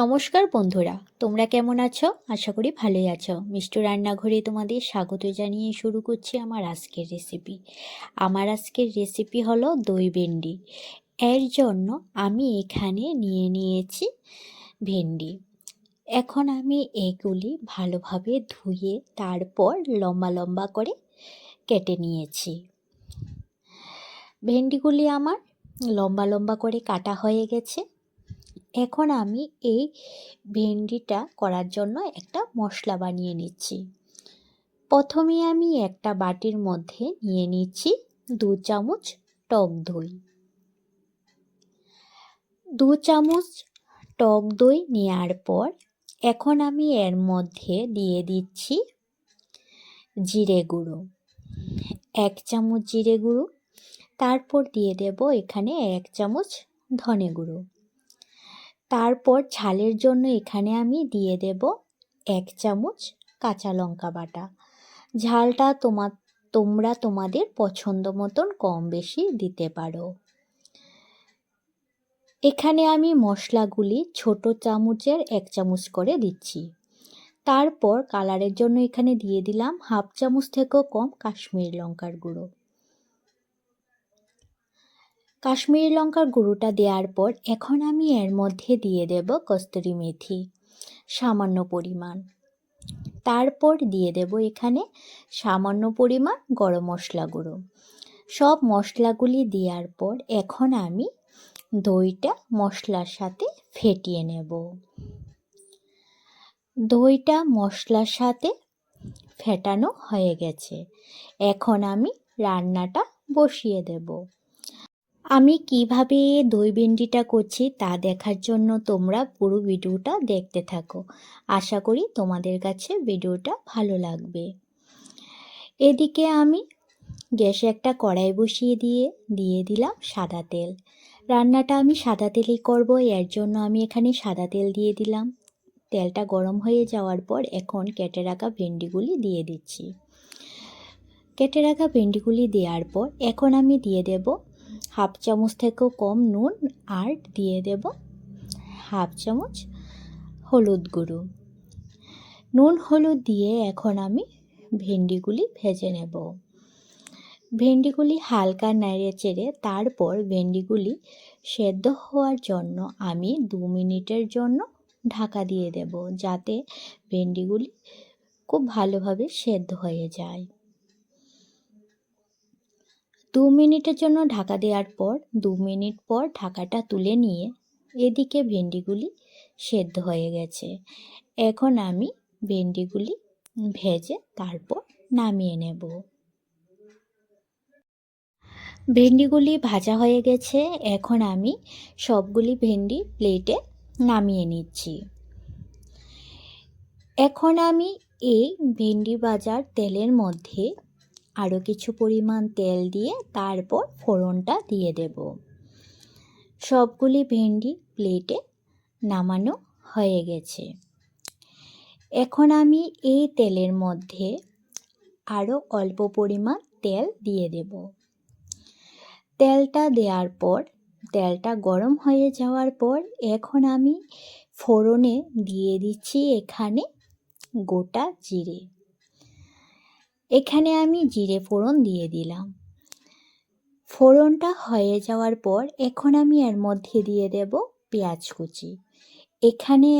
নমস্কার বন্ধুরা, তোমরা কেমন আছো? আশা করি ভালোই আছো। মিষ্টু রান্নাঘরে তোমাদের স্বাগত জানিয়ে শুরু করছি আমার আজকের রেসিপি আমার আজকের রেসিপি হলো দই ভেন্ডি। এর জন্য আমি এখানে নিয়ে নিয়েছি ভেন্ডি। এখন আমি এগুলি ভালোভাবে ধুয়ে তারপর লম্বা লম্বা করে কেটে নিয়েছি। ভেন্ডিগুলি আমার লম্বা লম্বা করে কাটা হয়ে গেছে। এখন আমি এই ভেন্ডিটা করার জন্য একটা মশলা বানিয়ে নিচ্ছি। প্রথমে আমি একটা বাটির মধ্যে নিয়ে নিচ্ছি দু চামচ টক দই। দু চামচ টক দই নেওয়ার পর এখন আমি এর মধ্যে দিয়ে দিচ্ছি জিরে গুঁড়ো। এক চামচ জিরে গুঁড়ো, তারপর দিয়ে দেব এখানে এক চামচ ধনে গুঁড়ো। তারপর ঝালের জন্য এখানে আমি দিয়ে দেব এক চামচ কাঁচা লঙ্কা বাটা। ঝালটা তোমার তোমরা তোমাদের পছন্দ মতন কম বেশি দিতে পারো। এখানে আমি মশলাগুলি ছোট চামচের এক চামচ করে দিচ্ছি। তারপর কালারের জন্য এখানে দিয়ে দিলাম হাফ চামচ থেকেও কম কাশ্মীর লঙ্কার গুঁড়ো। কাশ্মীরি লঙ্কার গুঁড়োটা দেওয়ার পর এখন আমি এর মধ্যে দিয়ে দেব কস্তুরি মেথি, সামান্য পরিমাণ। তারপর দিয়ে দেব এখানে সামান্য পরিমাণ গরম মশলা গুঁড়ো। সব মশলাগুলি দেওয়ার পর এখন আমি দইটা মশলার সাথে ফেটিয়ে নেব। দইটা মশলার সাথে ফেটানো হয়ে গেছে। এখন আমি রান্নাটা বসিয়ে দেবো। আমি কীভাবে দই ভেন্ডিটা করছি তা দেখার জন্য তোমরা পুরো ভিডিওটা দেখতে থাকো। আশা করি তোমাদের কাছে ভিডিওটা ভালো লাগবে। এদিকে আমি গ্যাসে একটা কড়াই বসিয়ে দিয়ে দিয়ে দিলাম সাদা তেল। রান্নাটা আমি সাদা তেলেই করব, এর জন্য আমি এখানে সাদা তেল দিয়ে দিলাম। তেলটা গরম হয়ে যাওয়ার পর এখন কেটে রাখা ভেন্ডিগুলি দিয়ে দিচ্ছি। কেটে রাখা ভেন্ডিগুলি দেওয়ার পর এখন আমি দিয়ে দেব হাফ চামচ থেকেও কম নুন আর দিয়ে দেব হাফ চামচ হলুদ গুঁড়ো। নুন হলুদ দিয়ে এখন আমি ভেন্ডিগুলি ভেজে নেব। ভেন্ডিগুলি হালকা নেড়ে চেড়ে তারপর ভেন্ডিগুলি সেদ্ধ হওয়ার জন্য আমি দু মিনিটের জন্য ঢাকা দিয়ে দেব যাতে ভেন্ডিগুলি খুব ভালোভাবে সেদ্ধ হয়ে যায়। দু মিনিটের জন্য ঢাকা দেওয়ার পর, দু মিনিট পর ঢাকাটা তুলে নিয়ে এদিকে ভেন্ডিগুলি সেদ্ধ হয়ে গেছে। এখন আমি ভেন্ডিগুলি ভেজে তারপর নামিয়ে নেব। ভেন্ডিগুলি ভাজা হয়ে গেছে, এখন আমি সবগুলি ভেন্ডি প্লেটে নামিয়ে নিচ্ছি। এখন আমি এই ভেন্ডি ভাজার তেলের মধ্যে আরও কিছু পরিমাণ তেল দিয়ে তারপর ফোড়নটা দিয়ে দেব। সবগুলি ভেন্ডি প্লেটে নামানো হয়ে গেছে। এখন আমি এই তেলের মধ্যে আরও অল্প পরিমাণ তেল দিয়ে দেব। তেলটা দেওয়ার পর, তেলটা গরম হয়ে যাওয়ার পর এখন আমি ফোড়নে দিয়ে দিচ্ছি এখানে গোটা জিরে। এখানে আমি জিরে ফোড়ন দিয়ে দিলাম। ফোড়নটা হয়ে যাওয়ার পর এখন আমি এর মধ্যে দিয়ে দেব পেঁয়াজ কুচি। এখানে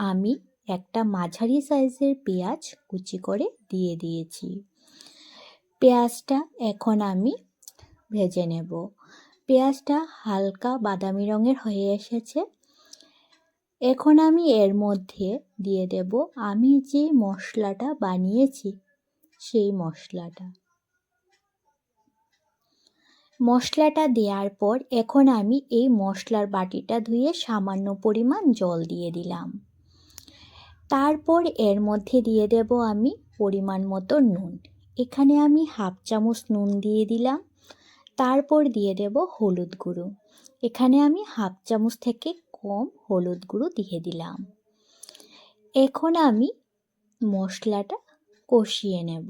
আমি একটা মাঝারি সাইজের পেঁয়াজ কুচি করে দিয়ে দিয়েছি। পেঁয়াজটা এখন আমি ভেজে নেব। পেঁয়াজটা হালকা বাদামি রঙের হয়ে এসেছে। এখন আমি এর মধ্যে দিয়ে দেব, আমি যে মশলাটা বানিয়েছি সেই মশলাটা। মশলাটা দেওয়ার পর এখন আমি এই মশলার বাটিটা ধুয়ে সামান্য পরিমাণ জল দিয়ে দিলাম। তারপর এর মধ্যে দিয়ে দেব আমি পরিমাণ মতো নুন। এখানে আমি হাফ চামচ নুন দিয়ে দিলাম। তারপর দিয়ে দেব হলুদ গুঁড়ো। এখানে আমি হাফ চামচ থেকে কম হলুদ গুঁড়ো দিয়ে দিলাম। এখন আমি মশলাটা কষিয়ে নেব।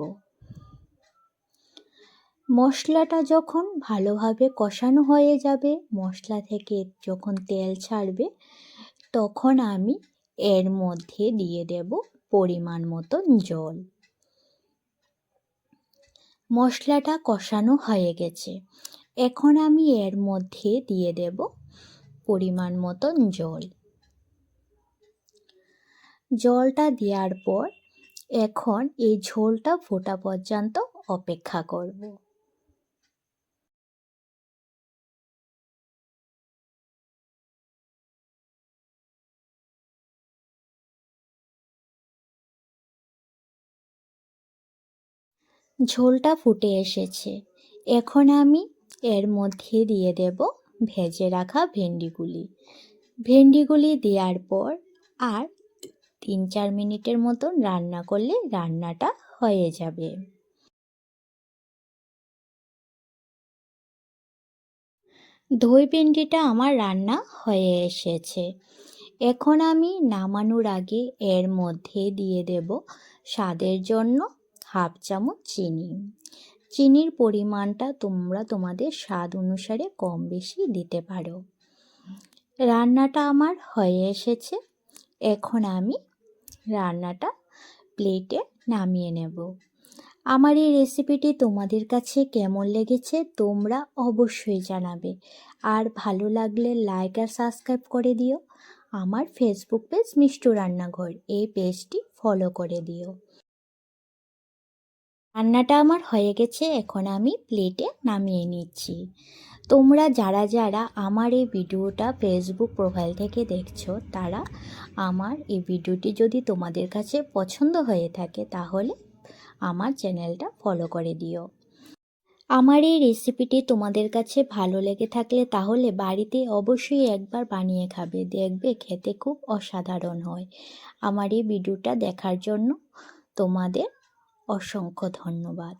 মশলাটা যখন ভালোভাবে কষানো হয়ে যাবে, মশলা থেকে যখন তেল ছাড়বে, তখন আমি এর মধ্যে দিয়ে দেব পরিমাণ মতন জল। মশলাটা কষানো হয়ে গেছে। এখন আমি এর মধ্যে দিয়ে দেব পরিমাণ মতন জল। জলটা দেওয়ার পর এখন এই ঝোলটা ফোটা পর্যন্ত অপেক্ষা করব। ঝোলটা ফুটে এসেছে। এখন আমি এর মধ্যে দিয়ে দেব ভেজে রাখা ভেন্ডিগুলি। ভেন্ডিগুলি দেওয়ার পর আর তিন চার মিনিটের মতন রান্না করলে রান্নাটা হয়ে যাবে। দই ভেন্ডিটা আমার রান্না হয়ে এসেছে। এখন আমি নামানোর আগে এর মধ্যে দিয়ে দেব স্বাদের জন্য হাফ চামচ চিনি। চিনির পরিমাণটা তোমরা তোমাদের স্বাদ অনুসারে কম বেশি দিতে পারো। রান্নাটা আমার হয়ে এসেছে। এখন আমি রান্নাটা প্লেটে নামিয়ে নেব। আমার এই রেসিপিটি তোমাদের কাছে কেমন লেগেছে তোমরা অবশ্যই জানাবে। আর ভালো লাগলে লাইক আর সাবস্ক্রাইব করে দিও। আমার ফেসবুক পেজ মিষ্টু রান্নাঘর, এই পেজটি ফলো করে দিও। রান্নাটা আমার হয়ে গেছে, এখন আমি প্লেটে নামিয়ে নিচ্ছি। তোমরা যারা যারা আমার এই ভিডিওটা ফেসবুক প্রোফাইল থেকে দেখছ, তারা আমার এই ভিডিওটি যদি তোমাদের কাছে পছন্দ হয়ে থাকে, তাহলে আমার চ্যানেলটা ফলো করে দিও। আমার এই রেসিপিটি তোমাদের কাছে ভালো লেগে থাকলে, তাহলে বাড়িতে অবশ্যই একবার বানিয়ে খাবে। দেখবে খেতে খুব অসাধারণ হয়। আমার এই ভিডিওটা দেখার জন্য তোমাদের অসংখ্য ধন্যবাদ।